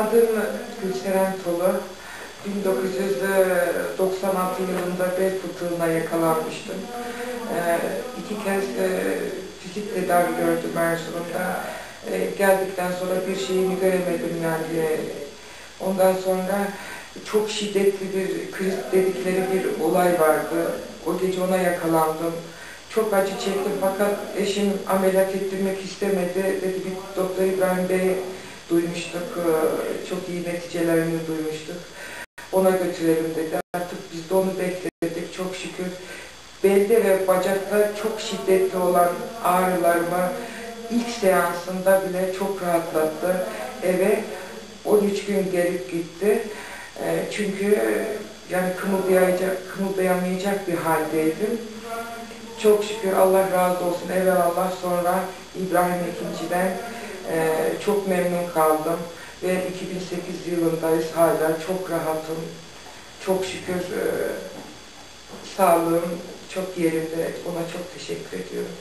Adım Gülseren Tolu. 1996 yılında bel fıtığına yakalanmıştım. Ee, iki kez e, fizik tedavi gördüm Erzurum'da. Ee, geldikten sonra bir şeyini göremedim yani. Ondan sonra çok şiddetli bir kriz dedikleri bir olay vardı. O gece ona yakalandım. Çok acı çektim fakat eşim ameliyat ettirmek istemedi. Dedi bir doktor İbrahim Bey duymuştuk. Çok iyi neticelerini duymuştuk. Ona götürelim dedi. Artık biz de onu bekledik çok şükür. Belde ve bacakta çok şiddetli olan ağrılarımı ilk seansında bile çok rahatlattı. Eve 13 gün gelip gitti. E, Çünkü yani kımıldayacak, kımıldayamayacak bir haldeydim. Çok şükür Allah razı olsun. Evvel Allah sonra İbrahim ikinciden e, çok memnun kaldım. Ve 2008 yılındayız hala çok rahatım. Çok şükür e, sağlığım çok yerinde. Ona çok teşekkür ediyorum.